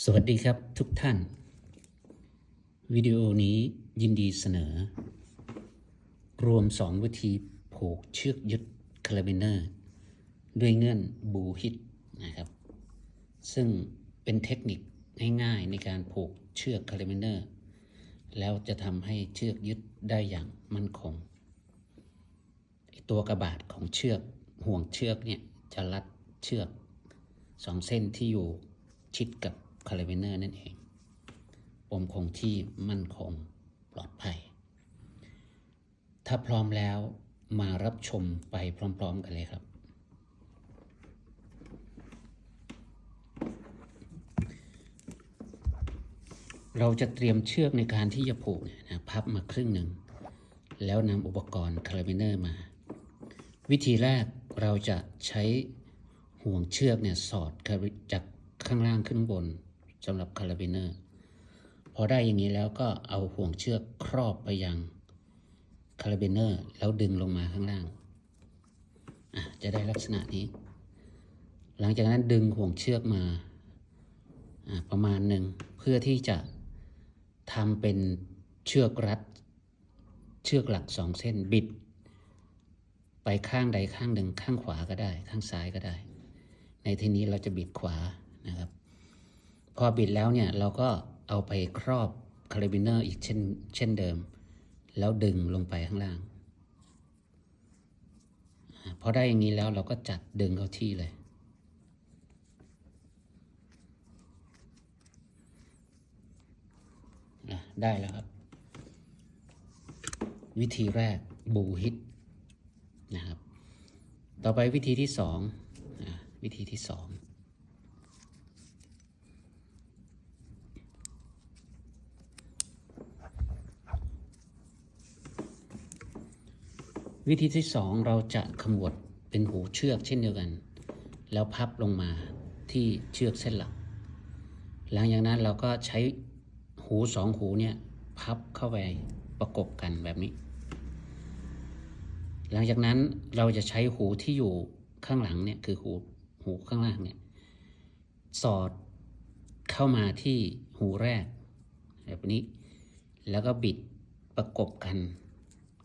สวัสดีครับทุกท่าน วิดีโอนี้ยินดีเสนอ รวม 2 วิธีผูกเชือกยึดคาราบิเนอร์ ด้วยเงื่อนบูฮิตนะครับ ซึ่งเป็นเทคนิคง่ายๆในการผูกเชือกคาราบิเนอร์ แล้วจะทำให้เชือกยึดได้อย่างมั่นคง ตัวกระบาดของเชือกห่วงเชือกเนี่ยจะรัดเชือกสองเส้นที่อยู่ชิดกับ คาราบิเนอร์นั่นเองปมคงที่มั่นคงปลอดภัย ถ้าพร้อมแล้วมารับชมไปพร้อม ๆ กันเลยครับ เราจะเตรียมเชือกในการที่จะผูกเนี่ยนะพับมาครึ่งหนึ่ง แล้วนำอุปกรณ์คาราบิเนอร์มา วิธีแรกเราจะใช้ห่วงเชือกเนี่ยสอดจากข้างล่างขึ้นบน สำหรับคาราบิเนอร์พอได้อย่างนี้แล้วก็เอาห่วงเชือกครอบไปยังคาราบิเนอร์แล้วดึงลงมาข้างล่างะจะได้ลักษณะนี้ หลังจากนั้นดึงห่วงเชือกมาประมาณหนึ่งเพื่อที่จะทำเป็นเชือกรัด เชือกหลักสองเส้นบิด ไปข้างใดข้างหนึ่งข้างขวาก็ได้ ข้างซ้ายก็ได้ ในที่นี้เราจะบิดขวานะครับ อบิดแล้วเนี่ยเราก็เอาไปครอบคาราบิเนอร์อีกเช่นเช่นเดิม แล้วดึงลงไปข้างล่างพอได้อย่างนี้แล้วเราก็จัดดึงเข้าที่เลย ได้แล้วครับ วิธีแรกบูฮิตนะครับ ต่อไปวิธีที่สองวิธีที่สอง วิธีที่สองเราจะขมวดเป็นหูเชือกเช่นเดียวกัน แล้วพับลงมาที่เชือกเส้นหลัก หลังจากนั้นเราก็ใช้หูสองหูเนี่ยพับเข้าไปประกบกันแบบนี้ หลังจากนั้นเราจะใช้หูที่อยู่ข้างหลังเนี่ยคือหูหูข้างล่างเนี่ยสอดเข้ามาที่หูแรกแบบนี้ แล้วก็บิดประกบกัน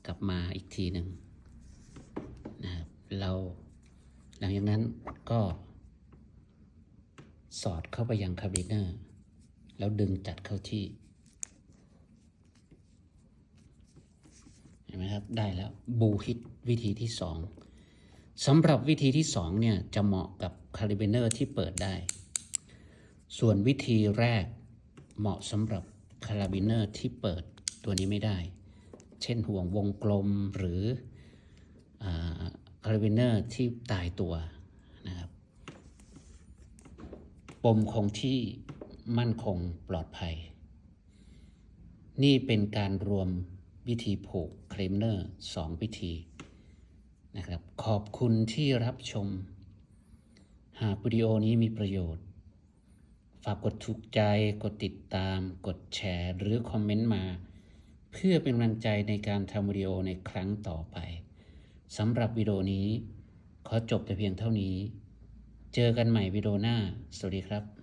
กลับมาอีกทีหนึ่ง เรา หลังจากนั้นก็สอดเข้าไปยังคาบิเนอร์ แล้วดึงจัดเข้าที่ เห็นไหมครับ ได้แล้ว บูฮิตวิธีที่สองสำหรับวิธีที่สองเนี่ยจะเหมาะกับคาลิเบเนอร์ที่เปิดได้ ส่วนวิธีแรกเหมาะสำหรับคาราบิเนอร์ที่เปิดตัวนี้ไม่ได้ เช่นห่วงวงกลมหรือ คาราบิเนอร์ที่ตายตัวนะครับ ปมคงที่มั่นคงปลอดภัย นี่เป็นการรวมวิธีผูกเคลมเนอร์สองวิธีนะครับ ขอบคุณที่รับชม หากวิดีโอนี้มีประโยชน์ ฝากกดถูกใจ กดติดตาม กดแชร์ หรือคอมเมนต์มา เพื่อเป็นกำลังใจในการทำวิดีโอในครั้งต่อไป สำหรับวิดีโอนี้ ขอจบแต่เพียงเท่านี้ เจอกันใหม่วิดีโอหน้า สวัสดีครับ